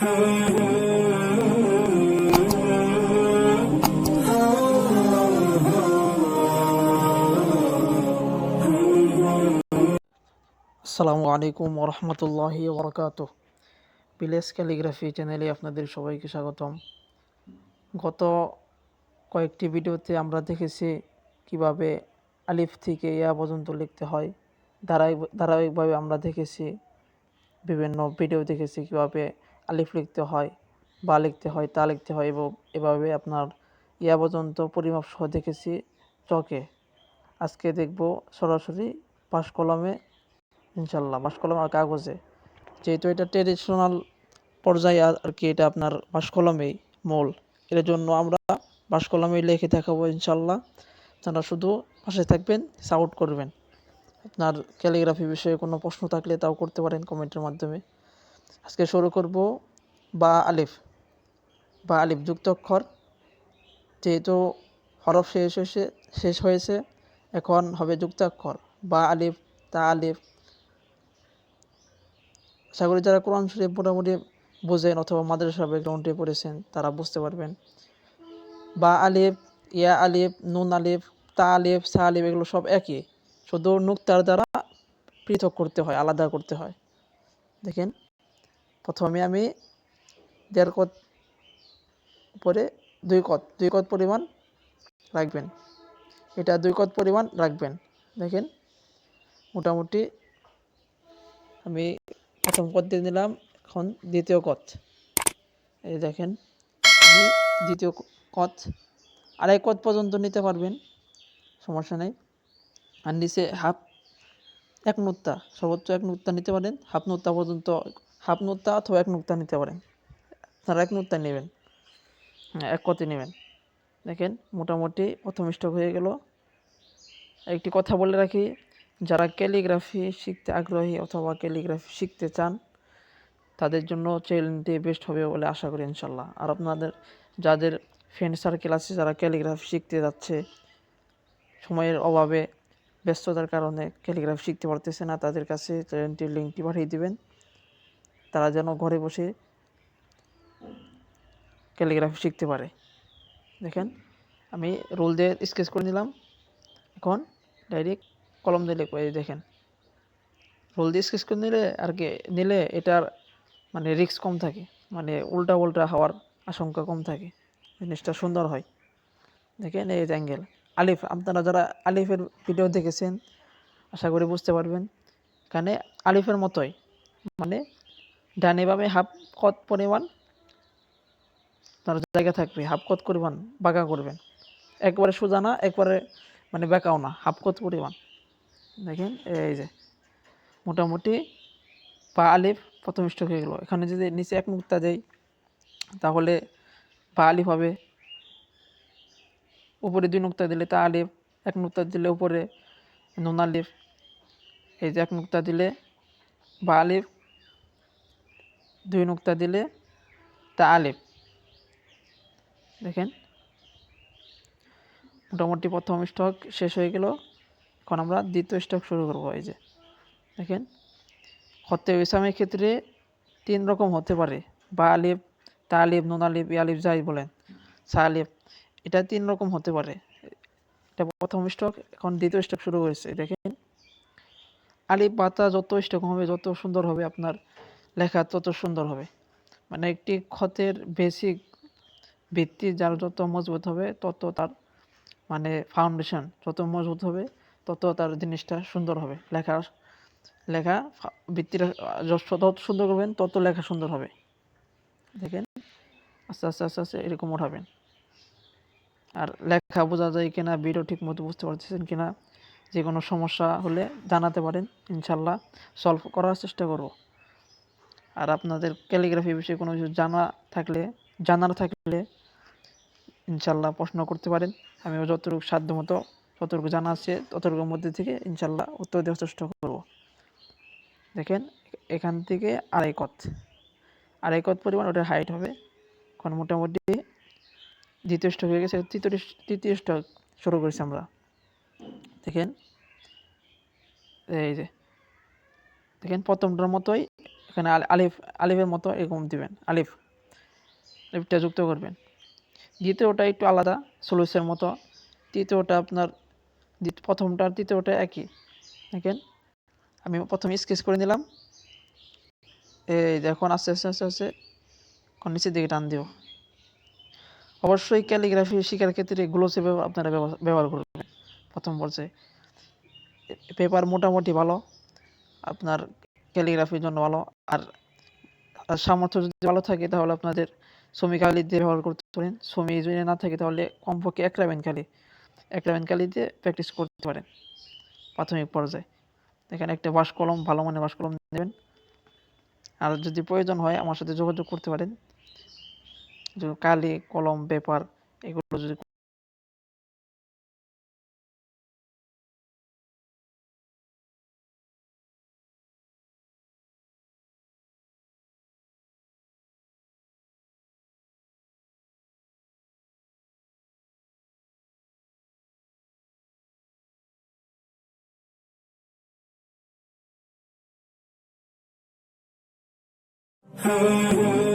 আসসালামু আলাইকুম ওরহমতুল্লাহি ওবরকাত পিলেস ক্যালিগ্রাফি চ্যানেলে আপনাদের সবাইকে স্বাগতম। গত কয়েকটি ভিডিওতে আমরা দেখেছি কীভাবে আলিফ থেকে ইয়া পর্যন্ত লিখতে হয়। ধারাবাহিক ধারাবাহিকভাবে আমরা দেখেছি, বিভিন্ন ভিডিও দেখেছি কীভাবে আলিফ লিখতে হয়, বা লিখতে হয়, তা লিখতে হয় এবং, এভাবে আপনার ইয়া পর্যন্ত পরিমাপ সহ দেখেছি চকে। আজকে দেখব সরাসরি পাশ কলমে, ইনশাল্লাহ বাস কলম আর কাগজে। যেহেতু এটা ট্রেডিশনাল পর্যায়ে আর কি এটা আপনার বাস কলমেই মূল। এর জন্য আমরা বাস কলমেই লিখে দেখাবো ইনশাল্লাহ। আপনারা শুধু পাশে থাকবেন সাপোর্ট করবেন। আপনার ক্যালিগ্রাফি বিষয়ে কোনো প্রশ্ন থাকলে তাও করতে পারেন কমেন্টের মাধ্যমে। আজকে শুরু করব বা আলিফ বা আলিফ যুক্ত অক্ষর। যেহেতু হরফ শেষ হয়েছে শেষ হয়েছে, এখন হবে যুক্তাক্ষর বা আলিফ, তা আলিফ। আশা যারা কোরআন শরীফ মোটামুটি বোঝেন অথবা মাদ্রাসা ব্যাকগ্রাউন্ডে পড়েছেন, তারা বুঝতে পারবেন। বা আলিফ, ইয়া আলিফ, নুন আলিফ, তা আলিফ, সা আলিফ, এগুলো সব একই। শুধু নুক্তার দ্বারা পৃথক করতে হয়, আলাদা করতে হয়। দেখেন। প্রথমে আমি দেড় কত পরে দুই কত দুই কত পরিমাণ রাখবেন। এটা দুই কত পরিমাণ রাখবেন। দেখেন, মোটামুটি আমি প্রথম কত দিয়ে নিলাম এখন দ্বিতীয় কত এই দেখেন, আমি দ্বিতীয় কত আড়াই কত পর্যন্ত নিতে পারবেন, সমস্যা নেই। আর নিচে হাফ এক নুক্তা সর্বোচ্চ এক নুক্তা নিতে পারেন, হাফ নুক্তা পর্যন্ত হাফ নুক্তা অথবা এক নুক্তা নিতে পারেন। আপনারা এক নুক্তা নেবেন। হ্যাঁ এক কতে নেবেন। দেখেন, মোটামুটি প্রথম স্টক হয়ে গেল। একটি কথা বলে রাখি, যারা ক্যালিগ্রাফি শিখতে আগ্রহী অথবা ক্যালিগ্রাফি শিখতে চান, তাদের জন্য চ্যানেলটি বেস্ট হবে বলে আশা করি ইনশাল্লাহ আর আপনাদের, যাদের ফ্রেন্ড সার্কেল আছে, যারা ক্যালিগ্রাফি শিখতে যাচ্ছে, সময়ের অভাবে, ব্যস্ততার কারণে ক্যালিগ্রাফি শিখতে পারতেছে না, তাদের কাছে চ্যানেলটির লিঙ্কটি পাঠিয়ে দিবেন। তারা যেন ঘরে বসে ক্যালিগ্রাফি শিখতে পারে। দেখেন, আমি রোল দিয়ে স্কেচ করে নিলাম। এখন ডাইরেক্ট কলম এই দেখেন। রোল দিয়ে স্কেচ করে নিলে আর কি, নিলে এটার মানে রিস্ক কম থাকে। মানে উল্টা উল্টা হওয়ার আশঙ্কা কম থাকে। জিনিসটা সুন্দর হয়। দেখেন, এই অ্যাঙ্গেল আলিফ, আপনারা যারা আলিফের ভিডিও দেখেছেন, আশা করি বুঝতে পারবেন। এখানে আলিফের মতোই। মানে ডানে বামে হাফ কত পরিমাণ? তার জায়গা থাকবে, হাফ কত পরিমাণ বাঁকা করবেন। একবারে সোজা না, একবারে মানে বেঁকাও না, হাফ কত পরিমাণ? দেখেন, এই যে, মোটামুটি পা আলিফ প্রথম স্টক হয়ে গেলো। এখানে যদি নিচে এক মুক্তা দেই, তাহলে পা আলিফ হবে। উপরে দুই নুক্তা দিলে তা আলিফ, এক নুক্তা দিলে উপরে নুন আলিফ। এই যে, এক নুক্তা দিলে বা আলিফ দুই নুক্তা দিলে তা আলিফ দেখেন। মোটামুটি প্রথম স্টক শেষ হয়ে গেল। এখন আমরা দ্বিতীয় স্টক শুরু করব এই যে। দেখেন। হতে ইসলামের ক্ষেত্রে তিন রকম হতে পারে। বা আলিফ তা আলিফ নুন আলিফ আলিফ যাই বলেন, সা আলিফ এটা তিন রকম হতে পারে। এটা প্রথম স্টক, এখন দ্বিতীয় স্টক শুরু হয়েছে। দেখেন। আলিফ পাতা যত স্টক হবে, যত সুন্দর হবে আপনার লেখা তত সুন্দর হবে। মানে একটি ক্ষতের বেসিক ভিত্তি যার যত মজবুত হবে, তত তার মানে ফাউন্ডেশন যত মজবুত হবে, তত তার জিনিসটা সুন্দর হবে। লেখা লেখা ভিত্তিটা যত সুন্দর করবেন, তত লেখা সুন্দর হবে। দেখেন, আস্তে আস্তে আস্তে আস্তে এরকম উঠাবেন আর লেখা বোঝা যায় কিনা ভিডিও ঠিক মতো বুঝতে পারতেছেন কিনা যে কোনো সমস্যা হলে জানাতে পারেন ইনশাল্লাহ সলভ করার চেষ্টা করব। আর আপনাদের ক্যালিগ্রাফি বিষয়ে কোনো কিছু জানা থাকলে জানার থাকলে ইনশাল্লাহ প্রশ্ন করতে পারেন। আমিও যতটুকু সাধ্য মতো যতটুকু জানা আছে, ততটুকুর মধ্যে থেকে ইনশাল্লাহ উত্তর দেওয়ার চেষ্টা করব। দেখেন, এখান থেকে আড়াই কত? আড়াই কত পরিমাণ? ওটার হাইট হবে। এখন মোটামুটি দ্বিতীয় স্টক হয়ে গেছে, তৃতীয় তৃতীয় স্টক শুরু করেছি আমরা। দেখেন, এই যে, দেখেন প্রথমটার মতোই এখানে এখানে আলিফ, আলিফের মতো এরকম দিবেন, আলিফ। আলিফটা যুক্ত করবেন। দ্বিতীয়টা একটু আলাদা সলুসের মতো। তৃতীয়টা আপনার প্রথমটা আর তৃতীয়টা একই। দেখেন, আমি প্রথমে স্কেচ করে নিলাম। এই দেখুন, আস্তে আস্তে আস্তে আস্তে, এখন নিচের দিকে টান দিও। অবশ্যই ক্যালিগ্রাফি শেখার ক্ষেত্রে গ্লোসে আপনারা ব্যবহার করবেন, প্রথম পর্যায়ে। পেপার মোটামুটি ভালো, আপনার ক্যালিগ্রাফির জন্য ভালো। আর সামর্থ্য যদি ভালো থাকে তাহলে আপনাদের সমি কালি দিয়ে ব্যবহার করতে পারেন। সমি যদি না থাকে তাহলে কমপক্ষে এক রাবেন কালি এক রাবেন কালি দিয়ে প্র্যাকটিস করতে পারেন প্রাথমিক পর্যায়ে। এখানে একটা বাঁশ কলম, ভালো মানের বাস কলম নেবেন। আর যদি প্রয়োজন হয় আমার সাথে যোগাযোগ করতে পারেন। কালি, কলম, পেপার, এগুলো যদি Oh.